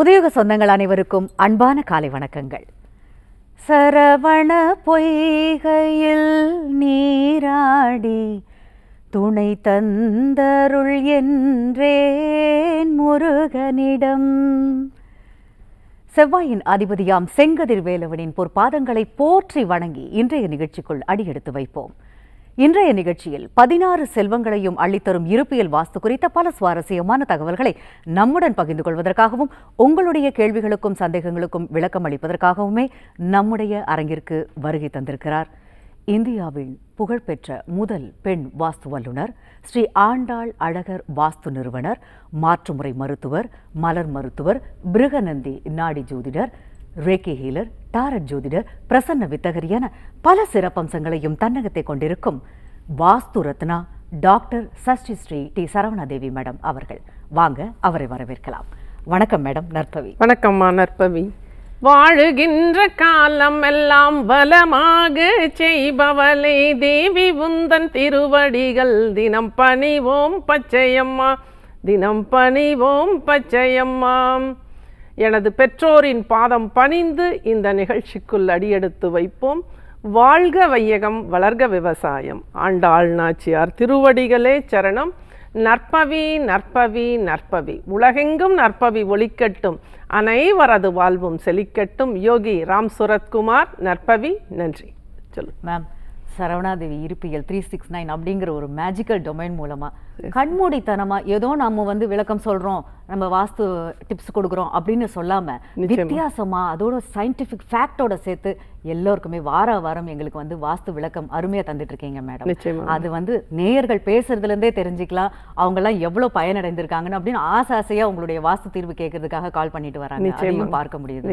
புதியுக சொந்தங்கள் அனைவருக்கும் அன்பான காலை வணக்கங்கள். சரவண பொய்கையில் நீராடி துணை தந்தருள் என்றேன் முருகனிடம். செவ்வாயின் அதிபதியாம் செங்கதிர் வேலவனின் பொற்பாதங்களை போற்றி வணங்கி இன்றைய நிகழ்ச்சிக்குள் அடியெடுத்து வைப்போம். இன்றைய நிகழ்ச்சியில் பதினாறு செல்வங்களையும் அள்ளித்தரும் இருப்பியல் வாஸ்து குறித்த பல சுவாரஸ்யமான தகவல்களை நம்முடன் பகிர்ந்து கொள்வதற்காகவும் உங்களுடைய கேள்விகளுக்கும் சந்தேகங்களுக்கும் விளக்கம் அளிப்பதற்காகவுமே நம்முடைய அரங்கிற்கு வருகை தந்திருக்கிறார். இந்தியாவின் புகழ்பெற்ற முதல் பெண் வாஸ்து வல்லுனர் ஸ்ரீ ஆண்டாள் அழகர் வாஸ்து நிறுவனர் மாற்றுமுறை மருத்துவர் மலர் மருத்துவர் பிருகநந்தி நாடி ஜோதிடர் ரேக்கி ஹீலர் டாரட் ஜோதிடர் பிரசன்ன வித்தகர் என பல சிறப்பம்சங்களையும் தன்னகத்தை கொண்டிருக்கும் Vastu Ratna doctor Sashti Sri T Saravanadevi madam அவர்கள். வாங்க அவரை வரவேற்கலாம். வணக்கம் மேடம் நற்பவி. வணக்கம்மா நற்பவி. வாழுகின்ற காலம் எல்லாம் வளமாக செய்பவளே தேவி உந்தன் திருவடிகள். தினம் பணிவோம் பச்சையம்மா. தினம் பணிவோம் பச்சையம்மா. எனது பெற்றோரின் பாதம் பணிந்து இந்த நிகழ்ச்சிக்குள் அடியெடுத்து வைப்போம். வாழ்க வையகம் வளர்க விவசாயம். ஆண்டாள் நாச்சியார் திருவடிகளே சரணம். நற்பவி நற்பவி நற்பவி. உலகெங்கும் நற்பவி ஒளிக்கட்டும். அனைவரது வாழ்வும் செழிக்கட்டும். யோகி ராம் சுரத்குமார் நற்பவி நன்றி. சொல்லு மேம் சரவணாதேவி இருப்பியல் த்ரீ சிக்ஸ் நைன் அப்படிங்கிற ஒரு மேஜிக்கல் டொமைன் மூலமாக கண்மூடித்தனமா ஏதோ நம்ம வந்து விளக்கம் சொல்றோம் நம்ம வாஸ்து டிப்ஸ் கொடுக்குறோம் அப்படின்னு சொல்லாம வித்தியாசமா அதோட சயின்டிபிக் ஃபேக்டோட சேர்த்து எல்லோருக்குமே வார வாரம் எங்களுக்கு வந்து வாஸ்து விளக்கம் அருமையா தந்துட்டு இருக்கீங்க மேடம் அது வந்து நேயர்கள் பேசுறதுல இருந்தே தெரிஞ்சுக்கலாம் அவங்க எல்லாம் எவ்வளவு பயனடைந்திருக்காங்கன்னு அப்படின்னு ஆசை ஆசையா உங்களுடைய வாஸ்து தீர்வு கேட்கறதுக்காக கால் பண்ணிட்டு வராங்க. அதையும் பார்க்க முடியுது.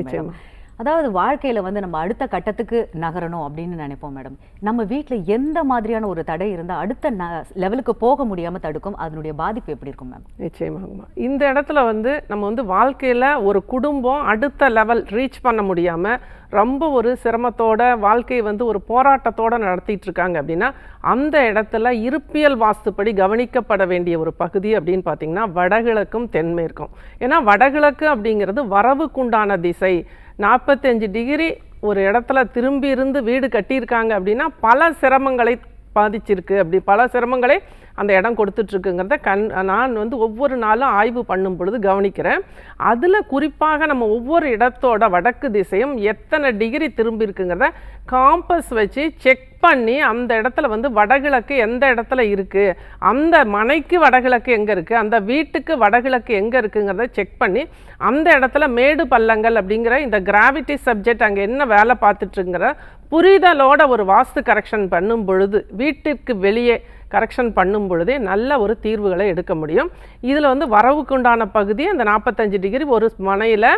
அதாவது வாழ்க்கையில் வந்து நம்ம அடுத்த கட்டத்துக்கு நகரணும் அப்படின்னு நினைப்போம் மேடம் நம்ம வீட்டில் எந்த மாதிரியான ஒரு தடை இருந்தால் அடுத்த ந லெவலுக்கு போக முடியாமல் தடுக்கும். அதனுடைய பாதிப்பு எப்படி இருக்கும் மேம் நிச்சயமாகமா இந்த இடத்துல வந்து நம்ம வந்து வாழ்க்கையில் ஒரு குடும்பம் அடுத்த லெவல் ரீச் பண்ண முடியாமல் ரொம்ப ஒரு சிரமத்தோட வாழ்க்கையை வந்து ஒரு போராட்டத்தோட நடத்திட்டு இருக்காங்க அப்படின்னா அந்த இடத்துல இருப்பியல் வாஸ்துப்படி கவனிக்கப்பட வேண்டிய ஒரு பகுதி அப்படின்னு பார்த்தீங்கன்னா வடகிழக்கும் தென்மேற்கும். ஏன்னா வடகிழக்கு அப்படிங்கிறது வரவுக்குண்டான திசை. நாற்பத்தஞ்சு டிகிரி ஒரு இடத்துல திரும்பி இருந்து வீடு கட்டியிருக்காங்க அப்படின்னா பல சிரமங்களை பாதிச்சிருக்கு அப்படி பல சிரமங்களை அந்த இடம் கொடுத்துட்ருக்குங்கிறத கண் நான் வந்து ஒவ்வொரு நாளும் ஆய்வு பண்ணும் பொழுது கவனிக்கிறேன். அதில் குறிப்பாக நம்ம ஒவ்வொரு இடத்தோட வடக்கு திசையும் எத்தனை டிகிரி திரும்பி இருக்குங்கிறத காம்பஸ் வச்சு செக் பண்ணி அந்த இடத்துல வந்து வடகிழக்கு எந்த இடத்துல இருக்குது அந்த மனைக்கு வடகிழக்கு எங்கே இருக்குது அந்த வீட்டுக்கு வடகிழக்கு எங்கே இருக்குங்கிறத செக் பண்ணி அந்த இடத்துல மேடு பள்ளங்கள் அப்படிங்கிற இந்த கிராவிட்டி சப்ஜெக்ட் அங்கே என்ன வேலை பார்த்துட்டுங்கிற புரிதலோட ஒரு வாஸ்து கரெக்ஷன் பண்ணும் பொழுது வீட்டிற்கு வெளியே கரெக்ஷன் பண்ணும் பொழுதே நல்ல ஒரு தீர்வுகளை எடுக்க முடியும். இதில் வந்து வரவுக்கு உண்டான பகுதி அந்த நாற்பத்தஞ்சு டிகிரி ஒரு மனையில்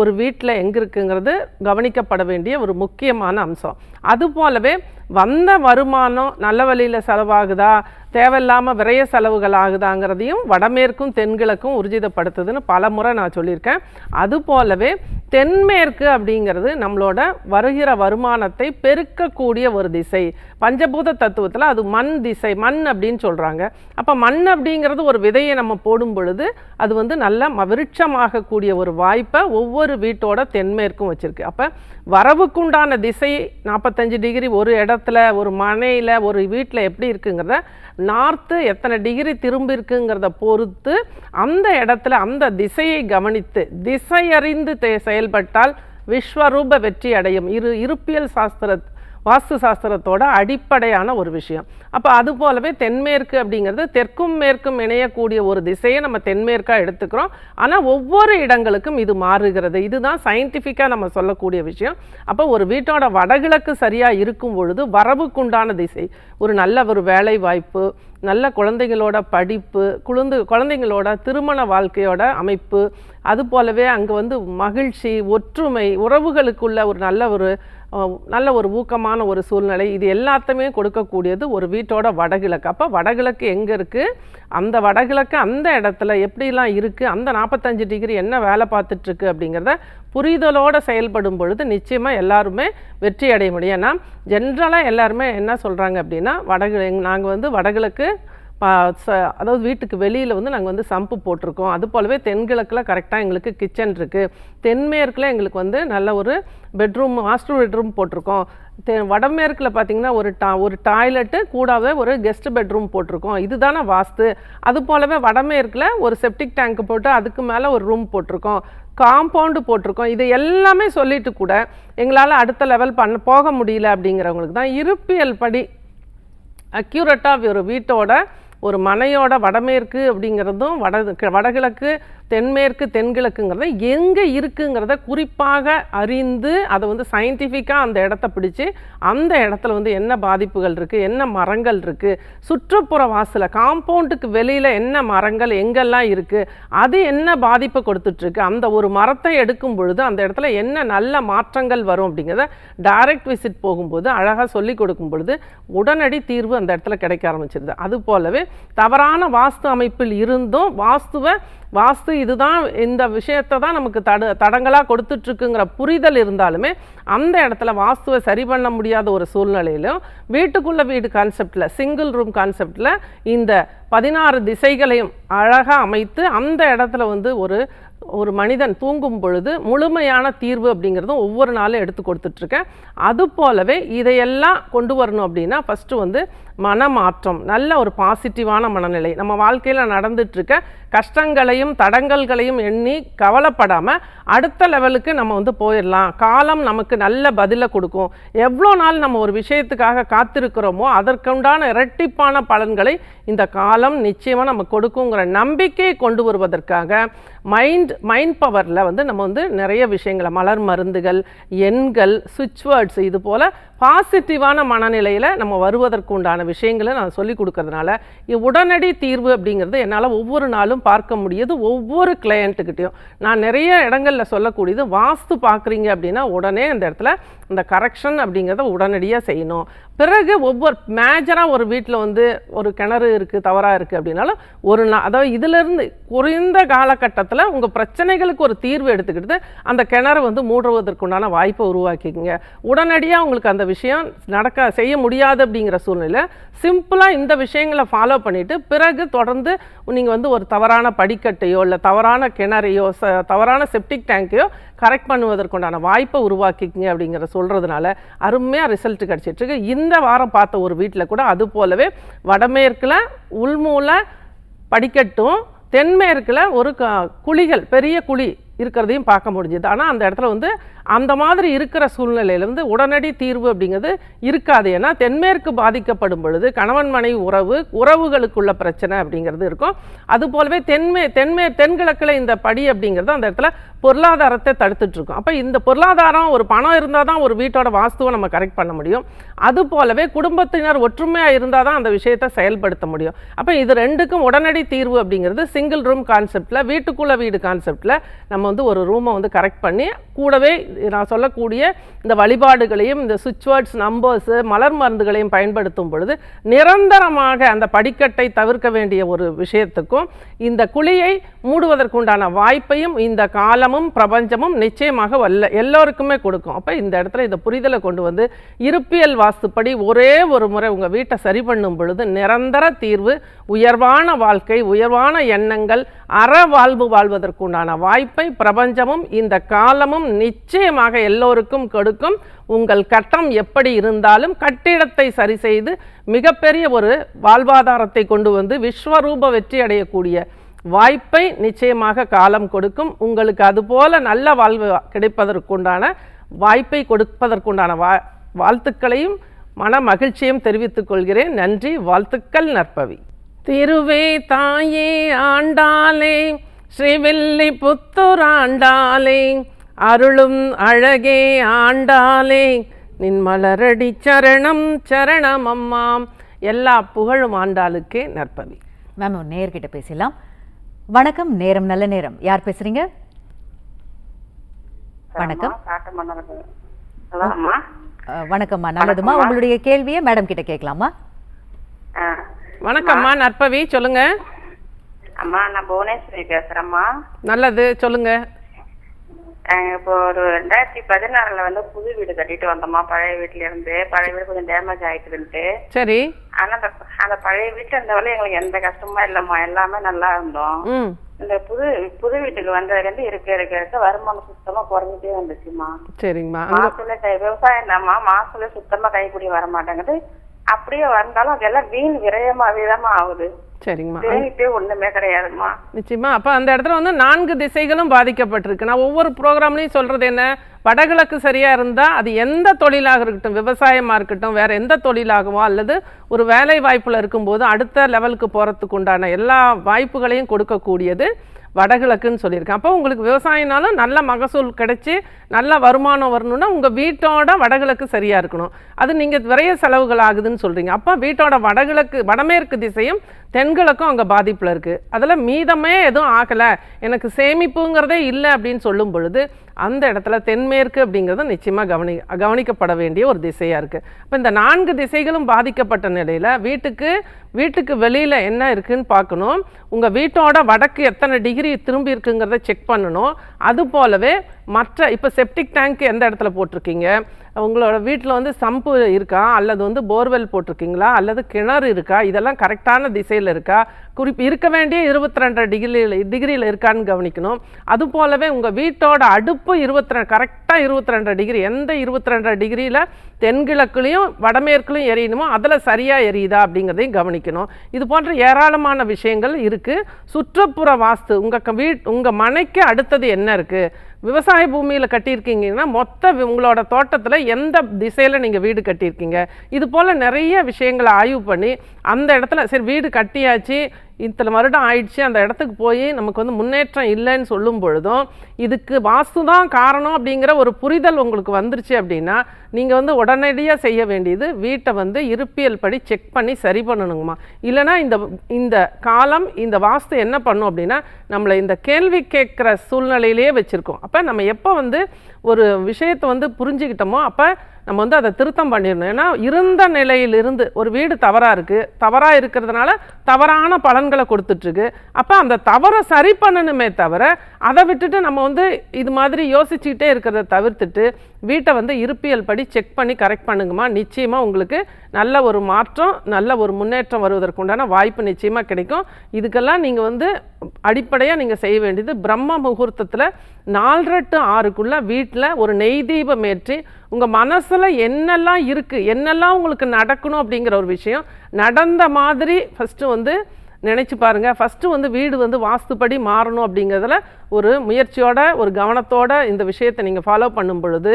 ஒரு வீட்டில் எங்கே இருக்குங்கிறது கவனிக்கப்பட வேண்டிய ஒரு முக்கியமான அம்சம். அது போலவே வந்த வருமானம் நல்ல வழியில் செலவாகுதா? தேவையில்லாமல் விரைய செலவுகள் ஆகுதாங்கிறதையும் வடமேற்கும் தென்கிழக்கும் உறுதிப்படுத்துதுன்னு பல முறை நான் சொல்லியிருக்கேன். அது போலவே தென்மேற்கு அப்படிங்கிறது நம்மளோட வருகிற வருமானத்தை பெருக்கக்கூடிய ஒரு திசை. பஞ்சபூத தத்துவத்தில் அது மண் திசை மண் அப்படின்னு சொல்கிறாங்க அப்போ மண் அப்படிங்கிறது ஒரு விதையை நம்ம போடும் பொழுது அது வந்து நல்ல விருட்சமாகக்கூடிய ஒரு வாய்ப்பை ஒவ்வொரு வீட்டோட தென்மேற்கும் வச்சுருக்கு. அப்போ வரவுக்குண்டான திசை நாற்பத்தஞ்சு டிகிரி ஒரு இடத்துல ஒரு மனையில் ஒரு வீட்டில் எப்படி இருக்குங்கிறத நார்த்து எத்தனை டிகிரி திரும்பி இருக்குங்கிறத பொறுத்து அந்த இடத்துல அந்த திசையை கவனித்து திசையறிந்து செயல்பட்டால் விஸ்வரூப வெற்றி அடையும் இரு இருப்பியல் சாஸ்திர வாஸ்து சாஸ்திரத்தோட அடிப்படையான ஒரு விஷயம். அப்போ அது போலவே தென்மேற்கு அப்படிங்கிறது தெற்கும் மேற்கும் இணையக்கூடிய ஒரு திசையை நம்ம தென்மேற்காக எடுத்துக்கிறோம். ஆனால் ஒவ்வொரு இடங்களுக்கும் இது மாறுகிறது. இதுதான் சயின்டிஃபிக்காக நம்ம சொல்லக்கூடிய விஷயம். அப்போ ஒரு வீட்டோட வடகிழக்கு சரியாக இருக்கும் பொழுது வரவுக்குண்டான திசை. ஒரு நல்ல ஒரு வேலை வாய்ப்பு நல்ல குழந்தைங்களோட படிப்பு குழந்தை குழந்தைங்களோட திருமண வாழ்க்கையோட அமைப்பு. அது போலவே அங்கே வந்து மகிழ்ச்சி ஒற்றுமை உறவுகளுக்குள்ள ஒரு நல்ல ஒரு நல்ல ஒரு ஊக்கமான ஒரு சூழ்நிலை. இது எல்லாத்தையுமே கொடுக்கக்கூடியது ஒரு வீட்டோட வடகிழக்கு. அப்போ வடகிழக்கு எங்கே இருக்குது அந்த வடகிழக்கு அந்த இடத்துல எப்படிலாம் இருக்குது அந்த நாற்பத்தஞ்சு டிகிரி என்ன வேலை பார்த்துட்ருக்கு அப்படிங்கிறத புரிதலோடு செயல்படும் பொழுது நிச்சயமாக எல்லாருமே வெற்றி அடைய முடியும். ஏன்னா ஜென்ரலாக எல்லாருமே என்ன சொல்கிறாங்க அப்படின்னா வடகிழ நாங்கள் வந்து வடகிழக்கு அதாவது வீட்டுக்கு வெளியில் வந்து நாங்கள் வந்து சம்பு போட்டிருக்கோம். அது போலவே தென்கிழக்கில் கரெக்டாக எங்களுக்கு கிச்சன் இருக்குது தென்மேற்கில் எங்களுக்கு வந்து நல்ல ஒரு பெட்ரூம் மாஸ்டர் பெட்ரூம் போட்டிருக்கோம். தெ வடமேற்கில் பார்த்தீங்கன்னா ஒரு டா ஒரு டாய்லெட்டு கூடவே ஒரு கெஸ்ட் பெட்ரூம் போட்டிருக்கோம். இதுதானே வாஸ்து. அது போலவே வடமேற்கில் ஒரு செப்டிக் டேங்க் போட்டு அதுக்கு மேலே ஒரு ரூம் போட்டிருக்கோம். காம்பவுண்டு போட்டிருக்கோம். இது எல்லாமே சொல்லிட்டு கூட எங்களால் அடுத்த லெவல் பண்ண போக முடியல அப்படிங்கிறவங்களுக்கு தான் இருப்பியல் படி அக்யூரட்டாக ஒரு வீட்டோட ஒரு மனையோட வடமேற்கு அப்படிங்கிறதும் வட வடகிழக்கு தென்மேற்கு தென்கிழக்குங்கிறத எங்கே இருக்குங்கிறத குறிப்பாக அறிந்து அதை வந்து சயின்டிஃபிக்காக அந்த இடத்த பிடிச்சு அந்த இடத்துல வந்து என்ன பாதிப்புகள் இருக்குது என்ன மரங்கள் இருக்குது சுற்றுப்புற வாசல காம்பவுண்டுக்கு வெளியில் என்ன மரங்கள் எங்கெல்லாம் இருக்குது அது என்ன பாதிப்பை கொடுத்துட்ருக்கு அந்த ஒரு மரத்தை எடுக்கும் பொழுது அந்த இடத்துல என்ன நல்ல மாற்றங்கள் வரும் அப்படிங்கிறத டைரக்ட் விசிட் போகும்போது அழகாக சொல்லி கொடுக்கும் பொழுது உடனடி தீர்வு அந்த இடத்துல கிடைக்க ஆரம்பிச்சிருது. அது போலவே தவறான வாஸ்து அமைப்பில் இருந்தும் வாஸ்துவை வாஸ்து இதுதான் இந்த விஷயத்தை தான் நமக்கு தட தடங்களாக கொடுத்துட்ருக்குங்கிற புரிதல் இருந்தாலுமே அந்த இடத்துல வாஸ்துவை சரி பண்ண முடியாத ஒரு சூழ்நிலையிலும் வீட்டுக்குள்ளே வீடு கான்செப்டில் சிங்கிள் ரூம் கான்செப்டில் இந்த பதினாறு திசைகளையும் அழகாக அமைத்து அந்த இடத்துல வந்து ஒரு ஒரு மனிதன் தூங்கும் பொழுது முழுமையான தீர்வு அப்படிங்கிறதும் ஒவ்வொரு நாளும் எடுத்து கொடுத்துட்ருக்கேன். அது போலவே இதையெல்லாம் கொண்டு வரணும் அப்படின்னா ஃபஸ்ட்டு வந்து மனமாற்றம் நல்ல ஒரு பாசிட்டிவான மனநிலை. நம்ம வாழ்க்கையில் நடந்துட்டுருக்க கஷ்டங்களையும் தடங்கல்களையும் எண்ணி கவலைப்படாமல் அடுத்த லெவலுக்கு நம்ம வந்து போயிடலாம். காலம் நமக்கு நல்ல பதிலை கொடுக்கும். எவ்வளோ நாள் நம்ம ஒரு விஷயத்துக்காக காத்திருக்கிறோமோ அதற்குண்டான இரட்டிப்பான பலன்களை இந்த காலம் நிச்சயமாக நம்ம கொடுக்குங்கிற நம்பிக்கையை கொண்டு வருவதற்காக மைண்ட் மைண்ட் பவரில் வந்து நம்ம வந்து நிறைய விஷயங்களை மலர் மருந்துகள் எண்கள் சுவிட்ச் வேர்ட்ஸ் இது போல் பாசிட்டிவான மனநிலையில் நம்ம வருவதற்கு உண்டான விஷயங்களை நான் சொல்லி கொடுக்கறதுனால இ- உடனடி தீர்வு அப்படிங்கிறது என்னால் ஒவ்வொரு நாளும் பார்க்க முடியுது. ஒவ்வொரு கிளையண்ட்டுக்கிட்டையும் நான் நிறைய இடங்களில் சொல்லக்கூடியது வாஸ்து பார்க்குறீங்க அப்படின்னா உடனே அந்த இடத்துல இந்த கரெக்ஷன் அப்படிங்கிறத உடனடியாக செய்யணும். பிறகு ஒவ்வொரு மேஜராக ஒரு வீட்டில் வந்து ஒரு கிணறு இருக்குது தவறாக இருக்குது அப்படின்னாலும் ஒரு நாள் அதாவது இதிலிருந்து குறைந்த காலகட்டத்தில் உங்கள் பிரச்சனைகளுக்கு ஒரு தீர்வு எடுத்துக்கிட்டு அந்த கிணறு வந்து மூடுவதற்குண்டான வாய்ப்பை உருவாக்கிக்கங்க. உடனடியாக உங்களுக்கு அந்த விஷயம் நடக்க செய்ய முடியாது அப்படிங்கிற சூழ்நிலை சிம்பிளாக இந்த விஷயங்களை ஃபாலோ பண்ணிவிட்டு பிறகு தொடர்ந்து நீங்கள் வந்து ஒரு தவறான படிக்கட்டையோ இல்லை தவறான கிணறையோ ச தவறான செப்டிக் டேங்கையோ கரெக்ட் பண்ணுவதற்குண்டான வாய்ப்பை உருவாக்கிக்கிங்க அப்படிங்கிற சொல்கிறதுனால அருமையாக ரிசல்ட் கிடச்சிட்ருக்கு இந்த வாரம் பார்த்த ஒரு வீட்டில் கூட அது போலவே வடமேற்கில் உள்மூல படிக்கட்டும் தென்மேற்கில் ஒரு க குழிகள் பெரிய குழி இருக்கிறதையும் பார்க்க முடிஞ்சுது. ஆனால் அந்த இடத்துல வந்து அந்த மாதிரி இருக்கிற சூழ்நிலையிலேருந்து உடனடி தீர்வு அப்படிங்கிறது இருக்காது. ஏன்னா தென்மேற்கு பாதிக்கப்படும் பொழுது கணவன் மனைவி உறவு உறவுகளுக்குள்ள பிரச்சனை அப்படிங்கிறது இருக்கும். அது போலவே தென்மே தென்மே தென்கிழக்கில் இந்த படி அப்படிங்கிறது அந்த இடத்துல பொருளாதாரத்தை தடுத்துட்ருக்கும் அப்போ இந்த பொருளாதாரம் ஒரு பணம் இருந்தால் தான் ஒரு வீட்டோட வாஸ்துவை நம்ம கரெக்ட் பண்ண முடியும். அது போலவே குடும்பத்தினர் ஒற்றுமையாக இருந்தால் தான் அந்த விஷயத்தை செயல்படுத்த முடியும். அப்போ இது ரெண்டுக்கும் உடனடி தீர்வு அப்படிங்கிறது சிங்கிள் ரூம் கான்செப்டில் வீட்டுக்குள்ள வீடு கான்செப்டில் நம்ம வந்து ஒரு ரூமை வந்து கரெக்ட் பண்ணி கூடவே நான் சொல்லக்கூடிய இந்த வழிபாடுகளையும் இந்த சுவிட்ச் வேர்ட்ஸ் நம்பர்ஸு மலர் மருந்துகளையும் பயன்படுத்தும் பொழுது நிரந்தரமாக அந்த படிக்கட்டை தவிர்க்க வேண்டிய ஒரு விஷயத்துக்கும் இந்த குழியை மூடுவதற்குண்டான வாய்ப்பையும் இந்த காலமும் பிரபஞ்சமும் நிச்சயமாக வல்ல எல்லோருக்குமே கொடுக்கும். அப்போ இந்த இடத்துல இந்த புரிதலை கொண்டு வந்து இருப்பியல் வாஸ்துப்படி ஒரே ஒரு முறை உங்கள் வீட்டை சரி பண்ணும் பொழுது நிரந்தர தீர்வு உயர்வான வாழ்க்கை உயர்வான எண்ணங்கள் அற வாழ்வு வாழ்வதற்குண்டான வாய்ப்பை பிரபஞ்சமும் இந்த காலமும் நிச்சயமாக எல்லோருக்கும் கொடுக்கும். உங்கள் கட்டம் எப்படி இருந்தாலும் கட்டிடத்தை சரி செய்து மிகப்பெரிய ஒரு வாழ்வாதாரத்தை கொண்டு வந்து விஸ்வரூப வெற்றி அடையக்கூடிய வாய்ப்பை நிச்சயமாக காலம் கொடுக்கும். உங்களுக்கு அதுபோல நல்ல வாழ்வு கிடைப்பதற்குண்டான வாய்ப்பை கொடுப்பதற்குண்டான வா வாழ்த்துக்களையும் மன மகிழ்ச்சியும் தெரிவித்துக் கொள்கிறேன். நன்றி வாழ்த்துக்கள் நற்பவி. திருவே தாயே ஆண்டாலே ஸ்ரீவில்லி புத்தூர் ஆண்டாளே அருளும் அழகே ஆண்டாளே. நின் மலரடி சரணம் சரணம் அம்மாம் எல்லா புகழும் ஆண்டாளுக்கே நற்பவி. மேம் நேர்கிட்ட பேசலாம் வணக்கம் நேரம் நல்ல நேரம். யார் பேசுறீங்க? வணக்கம். வணக்கம்மா. நல்லதுமா? உங்களுடைய கேள்வியை மேடம் கிட்ட கேட்கலாமா? வணக்கம்மா நற்பவி சொல்லுங்க. அம்மா நான் புவனேஸ்வரி பேசுறேம்மா. நல்லது சொல்லுங்க. இப்போ ஒரு ரெண்டாயிரத்தி பதினாறுல வந்து புது வீடு கட்டிட்டு வந்தோம்மா பழைய வீட்ல இருந்து. பழைய வீடு கொஞ்சம் டேமேஜ் ஆயிட்டுதுன்ட்டு. சரி. ஆனா அந்த அந்த பழைய வீட்டுல இருந்தவரை எங்களுக்கு எந்த கஷ்டமும் இல்லம்மா எல்லாமே நல்லா இருந்தோம். இந்த புது புது வீட்டுக்கு வந்ததுல இருந்து இருக்க இருக்க இருக்க வருமானம் சுத்தமா குறைஞ்சிட்டே வந்துச்சுமா சரிங்கம்மா. கை விவசாயம் தாம்மா மாசுல சுத்தமா கைப்பிடி வர மாட்டேங்குது அப்படியே வந்தாலும் அதெல்லாம் வீண் விரயமா விதமா ஆகுது. சரிங்கம்மா. சேமிப்பே ஒண்ணுமே கிடையாதும்மா. நிச்சயமா. அப்போ அந்த இடத்துல வந்து நான்கு திசைகளும் பாதிக்கப்பட்டிருக்கு. நான் ஒவ்வொரு ப்ரோக்ராம்லையும் சொல்றது என்ன? வடகிழக்கு சரியா இருந்தா அது எந்த தொழிலாக இருக்கட்டும் விவசாயமா இருக்கட்டும் வேற எந்த தொழிலாகவோ அல்லது ஒரு வேலை வாய்ப்புல இருக்கும்போது அடுத்த லெவலுக்கு போறதுக்கு உண்டான எல்லா வாய்ப்புகளையும் கொடுக்கக்கூடியது வடகிழக்குன்னு சொல்லியிருக்கேன். அப்போ உங்களுக்கு விவசாயம்னாலும் நல்ல மகசூல் கிடைச்சி நல்ல வருமானம் வரணும்னா உங்கள் வீட்டோட வடகிழக்கு சரியாக இருக்கணும். அது நீங்கள் விரைய செலவுகள் ஆகுதுன்னு சொல்கிறீங்க அப்போ வீட்டோட வடகிழக்கு வடமேற்கு திசையும் தென்கிழக்கும் அங்கே பாதிப்பில் இருக்குது அதில் மீதமே எதுவும் ஆகலை. எனக்கு சேமிப்புங்கிறதே இல்லை அப்படின்னு சொல்லும் பொழுது அந்த இடத்துல தென்மேற்கு அப்படிங்கிறது நிச்சயமாக கவனி கவனிக்கப்பட வேண்டிய ஒரு திசையாக இருக்குது இப்போ இந்த நான்கு திசைகளும் பாதிக்கப்பட்ட நிலையில் வீட்டுக்கு வீட்டுக்கு வெளியில் என்ன இருக்குதுன்னு பார்க்கணும். உங்கள் வீட்டோட வடக்கு எத்தனை டிகிரி திரும்பி இருக்குங்கிறத செக் பண்ணணும். அது போலவே மற்ற இப்போ செப்டிக் டேங்க் எந்த இடத்துல போட்டிருக்கீங்க? உங்களோட வீட்டில் வந்து சம்பு இருக்கா? அல்லது வந்து போர்வெல் போட்டிருக்கீங்களா? அல்லது கிணறு இருக்கா? இதெல்லாம் கரெக்டான திசையில் இருக்கா? குறிப்பு இருக்க வேண்டிய இருபத்தி ரெண்டு டிகிரியில் டிகிரியில் இருக்கான்னு கவனிக்கணும். அது போலவே உங்கள் வீட்டோட அடுப்பு இருபத்தி ரெண்டு கரெக்டாக இருபத்தி ரெண்டு டிகிரி எந்த இருபத்தி ரெண்டு டிகிரியில் தென்கிழக்குலையும் வடமேற்குலையும் எரியணுமோ அதில் சரியாக எரியுதா அப்படிங்கிறதையும் கவனிக்கணும். இது போன்ற ஏராளமான விஷயங்கள் இருக்குது சுற்றுப்புற வாஸ்து உங்கள் வீட் உங்கள் மனைக்கு அடுத்தது என்ன இருக்குது விவசாய பூமியில் கட்டியிருக்கீங்கன்னா மொத்த உங்களோட தோட்டத்தில் எந்த திசையில் நீங்கள் வீடு கட்டியிருக்கீங்க? இது போல் நிறைய விஷயங்களை ஆய்வு பண்ணி அந்த இடத்துல சரி வீடு கட்டியாச்சு இத்தனை வருடம் ஆயிடுச்சு அந்த இடத்துக்கு போய் நமக்கு வந்து முன்னேற்றம் இல்லைன்னு சொல்லும் பொழுதும் இதுக்கு வாஸ்து தான் காரணம் அப்படிங்கிற ஒரு புரிதல் உங்களுக்கு வந்துருச்சு அப்படின்னா நீங்கள் வந்து உடனடியாக செய்ய வேண்டியது வீட்டை வந்து இருப்பியல் படி செக் பண்ணி சரி பண்ணணுங்கம்மா. இல்லைன்னா இந்த இந்த காலம் இந்த வாஸ்து என்ன பண்ணும் அப்படின்னா நம்மளை இந்த கேள்வி கேட்குற சூழ்நிலையிலேயே வச்சுருக்கோம். அப்போ நம்ம எப்போ வந்து ஒரு விஷயத்தை வந்து புரிஞ்சுக்கிட்டோமோ அப்போ நம்ம வந்து அதை திருத்தம் பண்ணிடணும். ஏன்னா இருந்த நிலையிலிருந்து ஒரு வீடு தவறாக இருக்குது தவறாக இருக்கிறதுனால தவறான பலன்களை கொடுத்துட்ருக்கு. அப்போ அந்த தவறை சரி பண்ணணுமே தவிர அதை விட்டுட்டு நம்ம வந்து இது மாதிரி யோசிச்சுக்கிட்டே இருக்கிறத தவிர்த்துட்டு வீட்டை வந்து இருப்பியல் படி செக் பண்ணி கரெக்ட் பண்ணுங்கம்மா. நிச்சயமாக உங்களுக்கு நல்ல ஒரு மாற்றம் நல்ல ஒரு முன்னேற்றம் வருவதற்குண்டான வாய்ப்பு நிச்சயமாக கிடைக்கும். இதுக்கெல்லாம் நீங்கள் வந்து அடிப்படையாக நீங்கள் செய்ய வேண்டியது பிரம்ம முகூர்த்தத்தில் நாலரை டு ஆறுக்குள்ளே வீட்டில் ஒரு நெய் தீபம் ஏற்றி உங்கள் மனசில் என்னெல்லாம் இருக்குது என்னெல்லாம் உங்களுக்கு நடக்கணும் அப்படிங்கிற ஒரு விஷயம் நடந்த மாதிரி ஃபஸ்ட்டு வந்து நினச்சி பாருங்கள் ஃபஸ்ட்டு வந்து வீடு வந்து வாஸ்துப்படி மாறணும் அப்படிங்கிறதுல ஒரு முயற்சியோட ஒரு கவனத்தோட இந்த விஷயத்தை நீங்கள் ஃபாலோ பண்ணும் பொழுது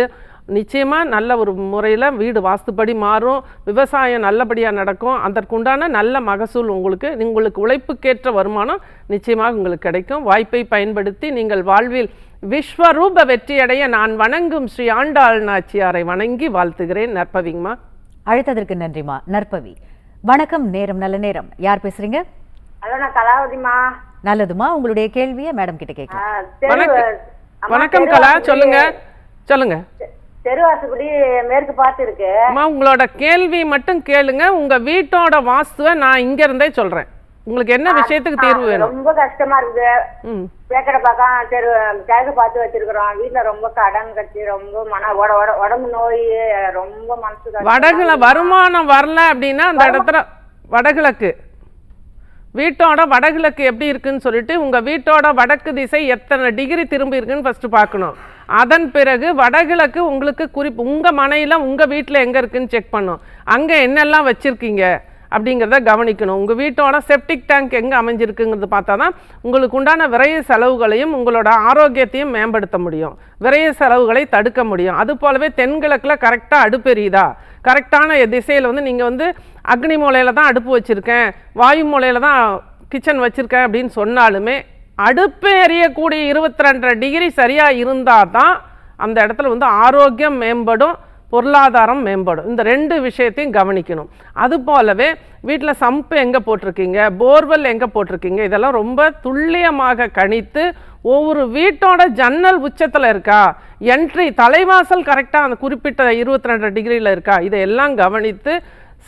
நிச்சயமாக நல்ல ஒரு முறையில் வீடு வாஸ்துப்படி மாறும் விவசாயம் நல்லபடியாக நடக்கும். அதற்குண்டான நல்ல மகசூல் உங்களுக்கு உங்களுக்கு உழைப்புக்கேற்ற வருமானம் நிச்சயமாக உங்களுக்கு கிடைக்கும். வாய்ப்பை பயன்படுத்தி நீங்கள் வாழ்வில் விஸ்வரூப வெற்றியடைய நான் வணங்கும் ஸ்ரீ ஆண்டாள் நாச்சியாரை வணங்கி வாழ்த்துகிறேன். நற்பவிங்கம்மா. அழைத்ததற்கு நன்றிமா நற்பவி. வணக்கம் நேரம் நல்ல நேரம். யார் பேசுறீங்க? ஹலோ நான் கலாவதிமா நல்லதுமா உங்களுடைய கேள்வியை மேடம் கிட்ட கேட்கலாம். வணக்கம் வணக்கம் கலா. சொல்லுங்க. சொல்லுங்க. தெருவாசுபடி மேற்கு பார்த்து இருக்கு அம்மா உங்களோட கேள்வி மட்டும் கேளுங்க. உங்க வீட்டோட வாஸ்துவை நான் இங்க இருந்தே சொல்றேன். உங்களுக்கு என்ன விஷயத்துக்கு தீர்வு வேணும்? ரொம்ப கஷ்டமா இருக்குது. ம். பேக்கடை பக்கம் தெரு கிழக்கு பார்த்து வச்சிருக்கிறோம். வீட்டுல ரொம்ப கடன் கட்டி ரொம்ப மன உட உட உடம்பு நோய் ரொம்ப மனசு. வடகுல வருமானம் வரல அப்படின்னா அந்த இடத்துல வடகிழக்கு. வீட்டோட வடகிழக்கு எப்படி இருக்குன்னு சொல்லிட்டு உங்க வீட்டோட வடக்கு திசை எத்தனை டிகிரி திரும்பி இருக்குன்னு ஃபர்ஸ்ட் பார்க்கணும். அதன் பிறகு வடகிழக்கு உங்களுக்கு குறிப்பு உங்கள் மனையில் உங்கள் வீட்டில் எங்கே இருக்குன்னு செக் பண்ணும். அங்கே என்னெல்லாம் வச்சுருக்கீங்க அப்படிங்கிறத கவனிக்கணும். உங்கள் வீட்டோட செப்டிக் டேங்க் எங்கே அமைஞ்சிருக்குங்கிறது பார்த்தா தான் உங்களுக்கு உண்டான விரைய செலவுகளையும் உங்களோட ஆரோக்கியத்தையும் மேம்படுத்த முடியும். விரைய செலவுகளை தடுக்க முடியும். அது போலவே தென்கிழக்கில் கரெக்டாக அடுப்பெரியுதா கரெக்டான திசையில் வந்து நீங்கள் வந்து அக்னி மூலையில் தான் அடுப்பு வச்சுருக்கேன். வாயு மூலையில் தான் கிச்சன் வச்சுருக்கேன் அப்படின்னு சொன்னாலுமே அடுப்பை எரியக்கூடிய இருபத்தி ரெண்டரை டிகிரி சரியாக இருந்தால் தான் அந்த இடத்துல வந்து ஆரோக்கியம் மேம்படும் பொருளாதாரம் மேம்படும். இந்த ரெண்டு விஷயத்தையும் கவனிக்கணும். அது போலவே வீட்டில் சம்பு எங்கே போட்டிருக்கீங்க? போர்வெல் எங்கே போட்டிருக்கீங்க? இதெல்லாம் ரொம்ப துல்லியமாக கணித்து ஒவ்வொரு வீட்டோட ஜன்னல் உச்சத்தில் இருக்கா? என்ட்ரி தலைவாசல் கரெக்டாக அந்த குறிப்பிட்ட இருபத்தி ரெண்டு டிகிரியில் இருக்கா? இதையெல்லாம் கவனித்து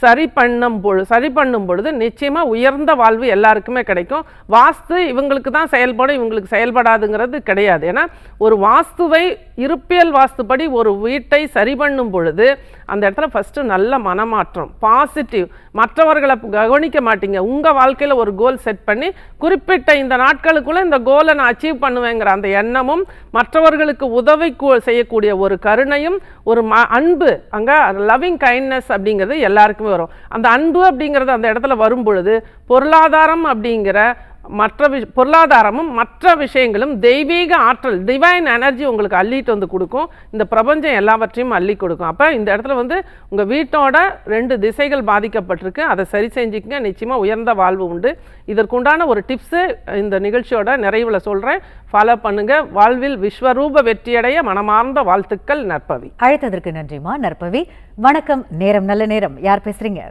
சரி பண்ணும் பொழுது சரி பண்ணும் பொழுது நிச்சயமாக உயர்ந்த வாழ்வு எல்லாருக்குமே கிடைக்கும். வாஸ்து இவங்களுக்கு தான் செயல்படும் இவங்களுக்கு செயல்படாதுங்கிறது கிடையாது. ஏன்னா ஒரு வாஸ்துவை இருப்பியல் வாஸ்துப்படி ஒரு வீட்டை சரி பண்ணும் பொழுது அந்த இடத்துல ஃபஸ்ட்டு நல்ல மனமாற்றம் பாசிட்டிவ் மற்றவர்களை கவனிக்க மாட்டீங்க. உங்கள் வாழ்க்கையில் ஒரு கோல் செட் பண்ணி குறிப்பிட்ட இந்த நாட்களுக்குள்ளே இந்த கோலை நான் அச்சீவ் பண்ணுவேங்கிற அந்த எண்ணமும் மற்றவர்களுக்கு உதவி செய்யக்கூடிய ஒரு கருணையும் ஒரு ம அன்பு அங்கே லவ்விங் கைண்ட்னஸ் அப்படிங்கிறது எல்லாருக்கும் வரும். அந்த அன்பு அப்படிங்கிறது அந்த இடத்துல வரும் பொழுது பொருளாதாரம் அப்படிங்கிற மற்ற விஷ பொருளாதாரமும் மற்ற விஷயங்களும் தெய்வீக ஆற்றல் டிவைன் எனர்ஜி உங்களுக்கு அள்ளிட்டு வந்து கொடுக்கும். இந்த பிரபஞ்சம் எல்லாவற்றையும் அள்ளி கொடுக்கும். அப்போ இந்த இடத்துல வந்து உங்கள் வீட்டோட ரெண்டு திசைகள் பாதிக்கப்பட்டிருக்கு. அதை சரி செஞ்சுக்கங்க. நிச்சயமாக உயர்ந்த வாழ்வு உண்டு. இதற்குண்டான ஒரு டிப்ஸு இந்த நிகழ்ச்சியோட நிறைவில் சொல்கிறேன் ஃபாலோ பண்ணுங்க. வாழ்வில் விஸ்வரூப வெற்றியடைய மனமார்ந்த வாழ்த்துக்கள் நற்பவி. அழைத்ததற்கு நன்றிமா நற்பவி. வணக்கம். நேரம் நல்ல நேரம். யார் பேசுறீங்க?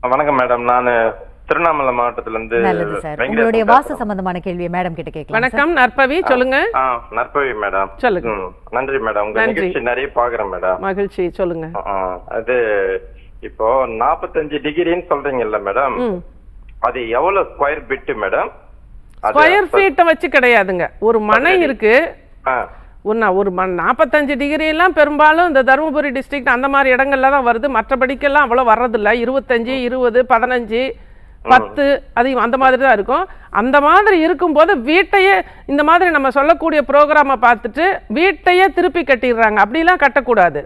வணக்கம் மேடம். நான் திருவண்ணாமலை மாவட்டத்துல இருந்து நல்லது சார். வெங்கடேசன் உங்களுடைய பேசுறேன். சம்பந்தமான கேள்வியை மேடம் கிட்ட கேட்கலாம். வணக்கம் நற்பவி சொல்லுங்க. ஆ நற்பவி மேடம் சொல்லுங்க. நன்றி மேடம் உங்க நன்றி. நிகழ்ச்சி நிறைய பாக்குறேன் மேடம் மகிழ்ச்சி சொல்லுங்க. ஆ, அது இப்போ நாற்பத்தஞ்சு டிகிரின்னு சொல்றீங்கல்ல மேடம் அது எவ்வளவு ஸ்கொயர் பிட் மேடம் ஸ்கொயர் ஃபீட்டை வச்சு கிடையாதுங்க. ஒரு மனை. இருக்கு. ஆ, ஒன்றா ஒரு ம நாற்பத்தஞ்சு டிகிரியெல்லாம் பெரும்பாலும் இந்த தருமபுரி டிஸ்ட்ரிக்ட் அந்த மாதிரி இடங்கள்ல தான் வருது. மற்றபடிக்கெல்லாம் அவ்வளோ வர்றதில்ல. இருபத்தஞ்சி இருபது பதினஞ்சு பத்து அதிகம் அந்த மாதிரி தான் இருக்கும். அந்த மாதிரி இருக்கும்போது வீட்டையே இந்த மாதிரி நம்ம சொல்லக்கூடிய ப்ரோக்ராமை பார்த்துட்டு வீட்டையே திருப்பி கட்டிடுறாங்க. அப்படிலாம் கட்டக்கூடாது.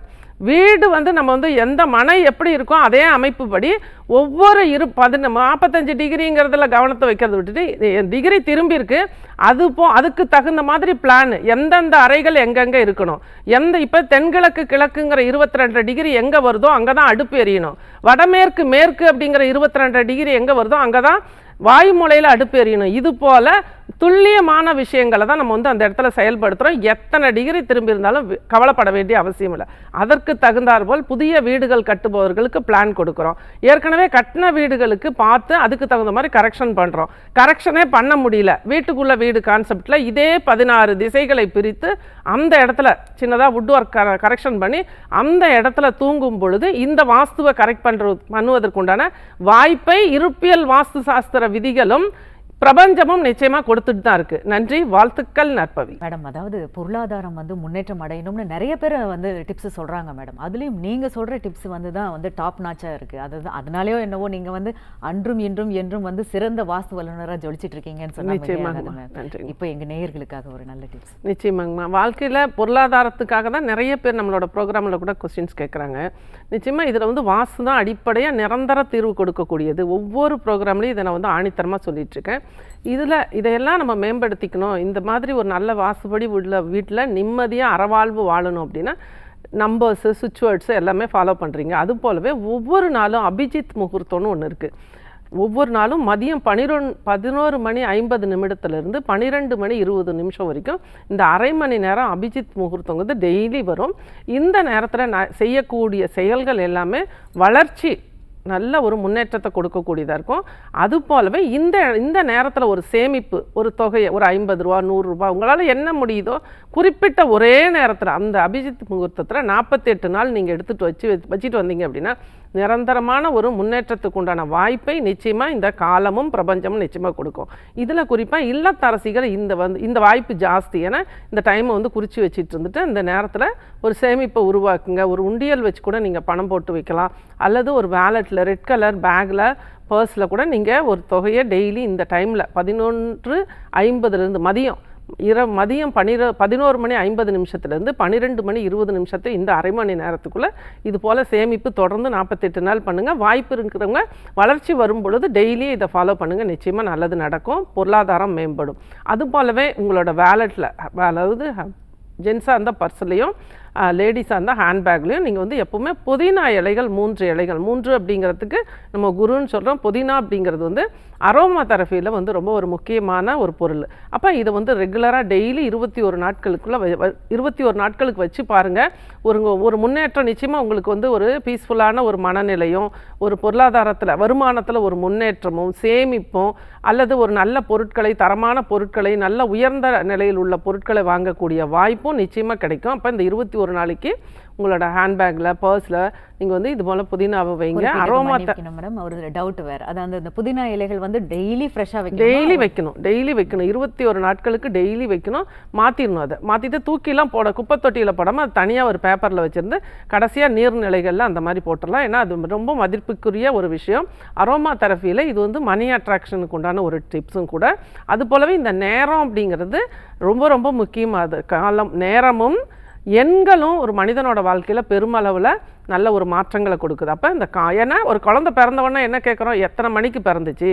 வீடு வந்து நம்ம வந்து எந்த மனை எப்படி இருக்கோ அதே அமைப்புப்படி ஒவ்வொரு இரு பதின நாற்பத்தஞ்சு டிகிரிங்கிறதுல கவனத்தை வைக்கிறத விட்டுட்டு டிகிரி திரும்பி இருக்கு. அது போ அதுக்கு தகுந்த மாதிரி பிளான் எந்தெந்த அறைகள் எங்கெங்கே இருக்கணும்? எந்த இப்போ தென்கிழக்கு கிழக்குங்கிற இருபத்தி ரெண்டு டிகிரி எங்கே வருதோ அங்கே தான் அடுப்பு எரியணும். வடமேற்கு மேற்கு அப்படிங்கிற இருபத்தி ரெண்டு டிகிரி எங்கே வருதோ அங்கே தான் வாயுமூலையில் அடுப்பு எரியணும். இது போல துல்லியமான விஷயங்களை தான் நம்ம வந்து அந்த இடத்துல செயல்படுத்துகிறோம் எத்தனை டிகிரி திரும்பி இருந்தாலும் கவலைப்பட வேண்டிய அவசியம் இல்லை. அதற்கு தகுந்தாற்போல் புதிய வீடுகள் கட்டுபவர்களுக்கு பிளான் கொடுக்குறோம். ஏற்கனவே கட்டின வீடுகளுக்கு பார்த்து அதுக்கு தகுந்த மாதிரி கரெக்ஷன் பண்ணுறோம் கரெக்ஷனே பண்ண முடியல. வீட்டுக்குள்ள வீடு கான்செப்டில் இதே பதினாறு திசைகளை பிரித்து அந்த இடத்துல சின்னதாக வுட் ஒர்க் கரெக்ஷன் பண்ணி அந்த இடத்துல தூங்கும் பொழுது இந்த வாஸ்துவை கரெக்ட் பண்ணுறது பண்ணுவதற்குண்டான வாய்ப்பை இருப்பியல் வாஸ்து சாஸ்திர விதிகளும் பிரபஞ்சமும் நிச்சயமா கொடுத்துட்டு தான் இருக்கு. நன்றி வாழ்த்துக்கள் நற்பவி. மேடம் அதாவது பொருளாதாரம் வந்து முன்னேற்றம் அடையணும்னு நிறைய பேர் வந்து டிப்ஸ் சொல்றாங்க மேடம். அதுலயும் நீங்க சொல்ற டிப்ஸ் வந்து தான் வந்து டாப் நாச்சா இருக்கு. அதுதான் அதனாலயோ என்னவோ நீங்க வந்து அன்றும் இன்றும் என்றும் வந்து சிறந்த வாஸ்து வல்லுநரா ஜொலிச்சிட்டு இருக்கீங்கன்னு சொன்னா நிச்சயமாங்கம்மா. மிகையாகாது மேம். நன்றி. இப்போ எங்க நேயர்களுக்காக ஒரு நல்ல டிப்ஸ் நிச்சயமாங்கம்மா. வாழ்க்கையில் பொருளாதாரத்துக்காக தான் நிறைய பேர் நம்மளோட ப்ரோக்ராமில் கூட கொஸ்டின்ஸ் கேட்குறாங்க நிச்சயமாக இதில் வந்து வாஸ்து தான் அடிப்படையாக நிரந்தர தீர்வு கொடுக்கக்கூடியது. ஒவ்வொரு ப்ரோக்ராம்லையும் இதை நான் வந்து ஆணித்தரமாக சொல்லிட்டு இருக்கேன். இதில் இதையெல்லாம் நம்ம மேம்படுத்திக்கணும். இந்த மாதிரி ஒரு நல்ல வாசுபடி உள்ள வீட்டில் நிம்மதியாக அறவாழ்வு வாழணும் அப்படின்னா நம்பர்ஸு சுவிட்ச்வேர்ட்ஸு எல்லாமே ஃபாலோ பண்ணுறீங்க அது போலவே ஒவ்வொரு நாளும் அபிஜித் முகூர்த்தம்னு ஒன்று இருக்குது ஒவ்வொரு நாளும் மதியம் பனிரொன் பதினோரு மணி ஐம்பது நிமிடத்துலேருந்து பன்னிரெண்டு மணி இருபது நிமிஷம் வரைக்கும் இந்த அரை மணி நேரம் அபிஜித் முகூர்த்தங்கிறது வந்து டெய்லி வரும். இந்த நேரத்தில் நான் செய்யக்கூடிய செயல்கள் எல்லாமே வளர்ச்சி நல்ல ஒரு முன்னேற்றத்தை கொடுக்கக்கூடியதாக இருக்கும். அது போலவே இந்த இந்த நேரத்தில் ஒரு சேமிப்பு ஒரு தொகையை ஒரு ஐம்பது ரூபா நூறுரூபா உங்களால் என்ன முடியுதோ குறிப்பிட்ட ஒரே நேரத்தில் அந்த அபிஜித் முகூர்த்தத்தில் நாற்பத்தெட்டு நாள் நீங்கள் எடுத்துகிட்டு வச்சு வச்சுட்டு வந்தீங்க அப்படின்னா நிரந்தரமான ஒரு முன்னேற்றத்துக்கு உண்டான வாய்ப்பை நிச்சயமாக இந்த காலமும் பிரபஞ்சமும் நிச்சயமாக கொடுக்கும். இதில் குறிப்பாக இல்லத்தரசிகள் இந்த வந்து இந்த வாய்ப்பு ஜாஸ்தி ஏன்னா இந்த டைமை வந்து குறித்து வச்சுட்டு இருந்துட்டு இந்த நேரத்தில் ஒரு சேமிப்பை உருவாக்குங்க. ஒரு உண்டியல் வச்சு கூட நீங்கள் பணம் போட்டு வைக்கலாம். அல்லது ஒரு வேலெட்டில் ரெட் கலர் பேக்கில் பர்ஸில் கூட நீங்கள் ஒரு தொகையை டெய்லி இந்த டைமில் பதினொன்று ஐம்பதுலேருந்து மதியம் இர மதியம் பனிர பதினோரு மணி ஐம்பது நிமிஷத்துலேருந்து பன்னிரெண்டு மணி இருபது நிமிஷத்து இந்த அரை மணி நேரத்துக்குள்ளே இது போல் சேமிப்பு தொடர்ந்து நாற்பத்தெட்டு நாள் பண்ணுங்கள் வாய்ப்பு இருக்கிறவங்க வளர்ச்சி வரும் பொழுது இதை ஃபாலோ பண்ணுங்கள் நிச்சயமாக நல்லது நடக்கும். பொருளாதாரம் மேம்படும். அது போலவே உங்களோட வேலெட்டில் அதாவது ஜென்ஸாக இருந்தால் பர்ஸ்லேயும் லேடிஸாக இருந்தால் ஹேண்ட்பேக்லேயும் நீங்கள் வந்து எப்போவுமே புதினா இலைகள் மூன்று இலைகள் மூன்று அப்படிங்கிறதுக்கு நம்ம குருன்னு சொல்கிறோம் புதினா அப்படிங்கிறது வந்து அரோமா தெரபியில் வந்து ரொம்ப ஒரு முக்கியமான ஒரு பொருள். அப்போ இதை வந்து ரெகுலராக டெய்லி இருபத்தி ஒரு நாட்களுக்குள்ளே இருபத்தி ஒரு நாட்களுக்கு வச்சு பாருங்கள் ஒரு ஒரு முன்னேற்றம் நிச்சயமாக உங்களுக்கு வந்து ஒரு பீஸ்ஃபுல்லான ஒரு மனநிலையும் ஒரு பொருளாதாரத்தில் வருமானத்தில் ஒரு முன்னேற்றமும் சேமிப்பும் அல்லது ஒரு நல்ல பொருட்களை தரமான பொருட்களை நல்ல உயர்ந்த நிலையில் உள்ள பொருட்களை வாங்கக்கூடிய வாய்ப்பும் நிச்சயமாக கிடைக்கும். அப்போ இந்த இருபத்தி ஒரு ஒரு நாளைக்கு உங்களோட ஹேண்ட்பேக்கில் பர்ஸில் நீங்கள் வந்து இது போல் புதினாவை வைங்க. அரோமா மேடம் ஒரு டவுட் வேற. அது அந்த புதினா இலைகள் வந்து டெய்லி ஃப்ரெஷ்ஷா வைக்கணும்? டெய்லி வைக்கணும் டெய்லி வைக்கணும். இருபத்தி ஒரு நாட்களுக்கு டெய்லி வைக்கணும். மாற்றிடணும் அதை. மாற்றிட்டு தூக்கிலாம் போட குப்பை தொட்டியில் போடாமல் அது தனியாக ஒரு பேப்பரில் வச்சுருந்து கடைசியாக நீர்நிலைகளில் அந்த மாதிரி போட்டுடலாம். ஏன்னா அது ரொம்ப மதிப்புக்குரிய ஒரு விஷயம். அரோமா தெரப்பியில் இது வந்து மணி அட்ராக்ஷனுக்கு உண்டான ஒரு டிப்ஸும் கூட. அது போலவே இந்த நேரம் அப்படிங்கிறது ரொம்ப ரொம்ப முக்கியமானது காலம் நேரமும் எண்களும் ஒரு மனிதனோட வாழ்க்கையில் பெருமளவில் நல்ல ஒரு மாற்றங்களை கொடுக்குது. அப்போ இந்த கா ஏன்னா ஒரு குழந்தை பிறந்தவொடனே என்ன கேட்குறோம்? எத்தனை மணிக்கு பிறந்துச்சு?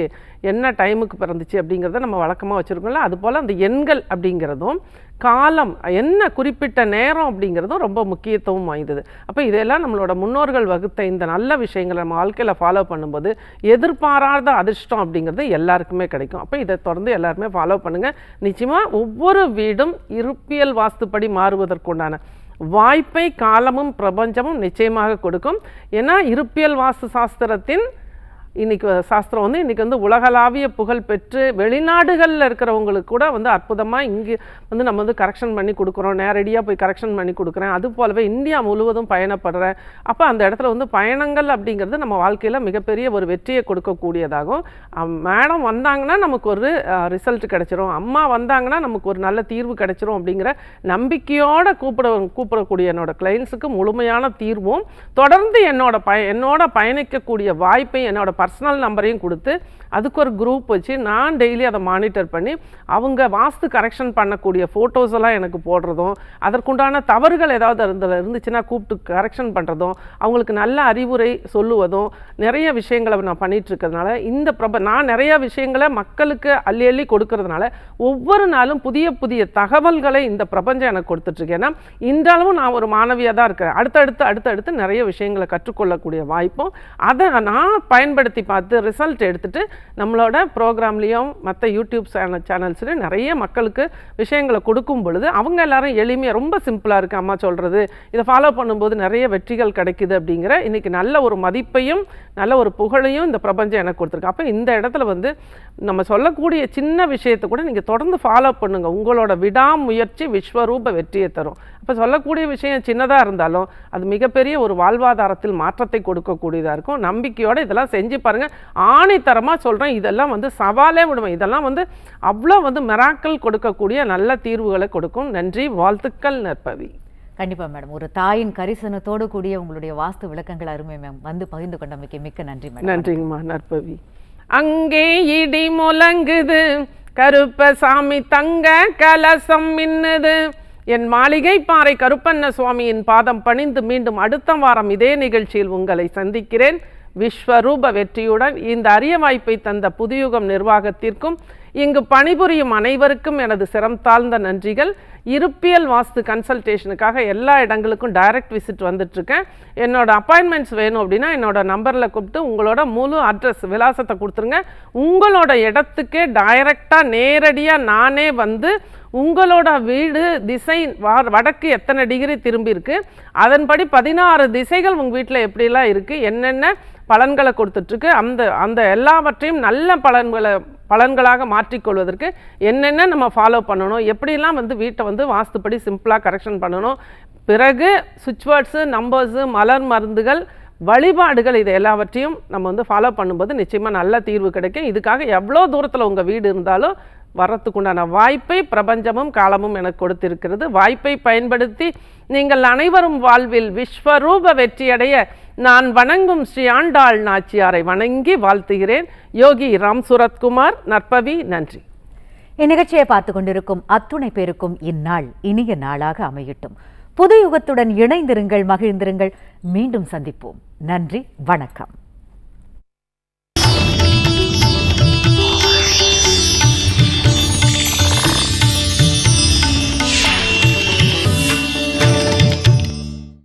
என்ன டைமுக்கு பிறந்துச்சு? அப்படிங்கிறத நம்ம வழக்கமாக வச்சுருக்கோம்ல. அதுபோல் அந்த எண்கள் அப்படிங்கிறதும் காலம் என்ன குறிப்பிட்ட நேரம் அப்படிங்கிறதும் ரொம்ப முக்கியத்துவம் வாய்ந்தது. அப்போ இதெல்லாம் நம்மளோட முன்னோர்கள் வகுத்த இந்த நல்ல விஷயங்களை நம்ம வாழ்க்கையில் ஃபாலோ பண்ணும்போது எதிர்பாராத அதிர்ஷ்டம் அப்படிங்கிறது எல்லாருக்குமே கிடைக்கும். அப்போ இதை தொடர்ந்து எல்லாருமே ஃபாலோ பண்ணுங்கள் நிச்சயமாக ஒவ்வொரு வீடும் இருப்பியல் வாஸ்துப்படி மாறுவதற்குண்டான வாய்ப்பை காலமும் பிரபஞ்சமும் நிச்சயமாக கொடுக்கும். ஏன்னா இருப்பியல் வாஸ்து சாஸ்திரத்தின் இன்றைக்கி சாஸ்திரம் வந்து இன்றைக்கி வந்து உலகளாவிய புகழ் பெற்று வெளிநாடுகளில் இருக்கிறவங்களுக்கு கூட வந்து அற்புதமாக இங்கே வந்து நம்ம வந்து கரெக்ஷன் பண்ணி கொடுக்குறோம். நேரடியாக போய் கரெக்ஷன் பண்ணி கொடுக்குறேன். அது போலவே இந்தியா முழுவதும் பயணப்படுறேன். அப்போ அந்த இடத்துல வந்து பயணங்கள் அப்படிங்கிறது நம்ம வாழ்க்கையில் மிகப்பெரிய ஒரு வெற்றியை கொடுக்கக்கூடியதாகும். மேடம் வந்தாங்கன்னா நமக்கு ஒரு ரிசல்ட் கிடச்சிரும். அம்மா வந்தாங்கன்னா நமக்கு ஒரு நல்ல தீர்வு கிடைச்சிரும் அப்படிங்கிற நம்பிக்கையோடு கூப்பிட கூப்பிடக்கூடிய என்னோடய கிளைண்ட்ஸுக்கு முழுமையான தீர்வும் தொடர்ந்து என்னோட பய என்னோட பயணிக்கக்கூடிய வாய்ப்பை என்னோட பர்சனல் நம்பரையும் கொடுத்து அதுக்கு ஒரு குரூப் வச்சு நான் டெய்லி அதை மானிட்டர் பண்ணி அவங்க வாஸ்து கரெக்ஷன் பண்ணக்கூடிய ஃபோட்டோஸ் எல்லாம் எனக்கு போடுறதும் அதற்குண்டான தவறுகள் ஏதாவது இருந்ததில் இருந்துச்சுன்னா கூப்பிட்டு கரெக்ஷன் பண்ணுறதும் அவங்களுக்கு நல்ல அறிவுரை சொல்லுவதும் நிறைய விஷயங்களை நான் பண்ணிகிட்ருக்கிறதுனால இந்த பிரப நான் நிறைய விஷயங்களை மக்களுக்கு அள்ளி அள்ளி கொடுக்கறதுனால ஒவ்வொரு நாளும் புதிய புதிய தகவல்களை இந்த பிரபஞ்சம் எனக்கு கொடுத்துட்ருக்கு ஏன்னா இன்றளவும் நான் ஒரு மாணவியாக தான் இருக்கிறேன். அடுத்தடுத்து அடுத்தடுத்து நிறைய விஷயங்களை கற்றுக்கொள்ளக்கூடிய வாய்ப்பும் அதை நான் பயன்படுத்தி பார்த்து ரிசல்ட் எடுத்துகிட்டு நம்மளோட ப்ரோக்ராம்லேயும் மற்ற யூடியூப் சேனல் சேனல்ஸ்லையும் நிறைய மக்களுக்கு விஷயங்களை கொடுக்கும் பொழுது அவங்க எல்லாரும் எளிமையாக ரொம்ப சிம்பிளாக இருக்குது அம்மா சொல்கிறது இதை ஃபாலோ பண்ணும்போது நிறைய வெற்றிகள் கிடைக்குது அப்படிங்கிற இன்றைக்கி நல்ல ஒரு மதிப்பையும் நல்ல ஒரு புகழையும் இந்த பிரபஞ்சம் எனக்கு கொடுத்துருக்கு. அப்போ இந்த இடத்துல வந்து நம்ம சொல்லக்கூடிய சின்ன விஷயத்தை கூட நீங்கள் தொடர்ந்து ஃபாலோ பண்ணுங்கள் உங்களோட விடாமுயற்சி விஸ்வரூப வெற்றியை தரும். அப்போ சொல்லக்கூடிய விஷயம் சின்னதாக இருந்தாலும் அது மிகப்பெரிய ஒரு வாழ்வாதாரத்தில் மாற்றத்தை கொடுக்கக்கூடியதாக இருக்கும். நம்பிக்கையோடு இதெல்லாம் செஞ்சு பாருங்கள் ஆணித்தரமாக சொல்கிறேன் இதெல்லாம் வந்து சவாலே விடுவேன். இதெல்லாம் வந்து அவ்வளோ வந்து மெராக்கள் கொடுக்கக்கூடிய நல்ல தீர்வுகளை கொடுக்கும். நன்றி வாழ்த்துக்கள் நற்பவி. கண்டிப்பா மேடம். ஒரு தாயின் கரிசனத்தோடு கூடிய உங்களுடைய வாஸ்து விளக்கங்கள் அருமை மேம். வந்து பகிர்ந்து கொண்டமைக்கு மிக்க நன்றி மேடம். நன்றிங்கம்மா நற்பவி. அங்கே இடி முழங்குது கருப்பசாமி தங்க கலசம் மின்னுது. என் மாளிகை பாறை கருப்பண்ண சுவாமியின் பாதம் பணிந்து மீண்டும் அடுத்த வாரம் இதே நிகழ்ச்சியில் உங்களை சந்திக்கிறேன். விஸ்வரூப வெற்றியுடன் இந்த அரிய வாய்ப்பை தந்த புதுயுகம் நிர்வாகத்திற்கும் இங்கு பணிபுரியும் அனைவருக்கும் எனது சிரம் தாழ்ந்த நன்றிகள். இருப்பியல் வாஸ்து கன்சல்டேஷனுக்காக எல்லா இடங்களுக்கும் டைரக்ட் விசிட் வந்துட்டுருக்கேன் என்னோட அப்பாயின்மெண்ட்ஸ் வேணும் அப்படின்னா என்னோட நம்பரில் கூப்பிட்டு உங்களோட முழு அட்ரஸ் விலாசத்தை கொடுத்துருங்க. உங்களோட இடத்துக்கே டைரெக்டாக நேரடியாக நானே வந்து உங்களோட வீடு திசை வா- வடக்கு எத்தனை டிகிரி திரும்பியிருக்கு? அதன்படி பதினாறு திசைகள் உங்கள் வீட்டில் எப்படிலாம் இருக்குது என்னென்ன பலன்களை கொடுத்துட்ருக்கு. அந்த அந்த எல்லாவற்றையும் நல்ல பலன்களை பலன்களாக மாற்றிக்கொள்வதற்கு என்னென்ன நம்ம ஃபாலோ பண்ணணும் எப்படிலாம் வந்து வீட்டை வந்து வாஸ்துப்படி சிம்பிளாக கரெக்ஷன் பண்ணணும் பிறகு சுவிட்ச் வேர்ட்ஸு நம்பர்ஸு மலர் மருந்துகள் வழிபாடுகள் இது எல்லாவற்றையும் நம்ம வந்து ஃபாலோ பண்ணும்போது நிச்சயமாக நல்ல தீர்வு கிடைக்கும். இதுக்காக எவ்வளோ தூரத்தில் உங்கள் வீடு இருந்தாலும் வர்றதுக்குண்டான வாய்ப்பை பிரபஞ்சமும் காலமும் எனக்கு கொடுத்திருக்கிறது. வாய்ப்பை பயன்படுத்தி நீங்கள் அனைவரும் வாழ்வில் விஸ்வரூப வெற்றியடைய நான் வணங்கும் ஸ்ரீ ஆண்டாள் நாச்சியாரை வணங்கி வாழ்த்துகிறேன். யோகி ராம் சுரத்குமார் நற்பவி நன்றி. இந்நிகழ்ச்சியை பார்த்து கொண்டிருக்கும் அத்துணை பேருக்கும் இந்நாள் இனிய நாளாக அமையட்டும். புது யுகத்துடன் இணைந்திருங்கள் மகிழ்ந்திருங்கள். மீண்டும் சந்திப்போம். நன்றி வணக்கம்.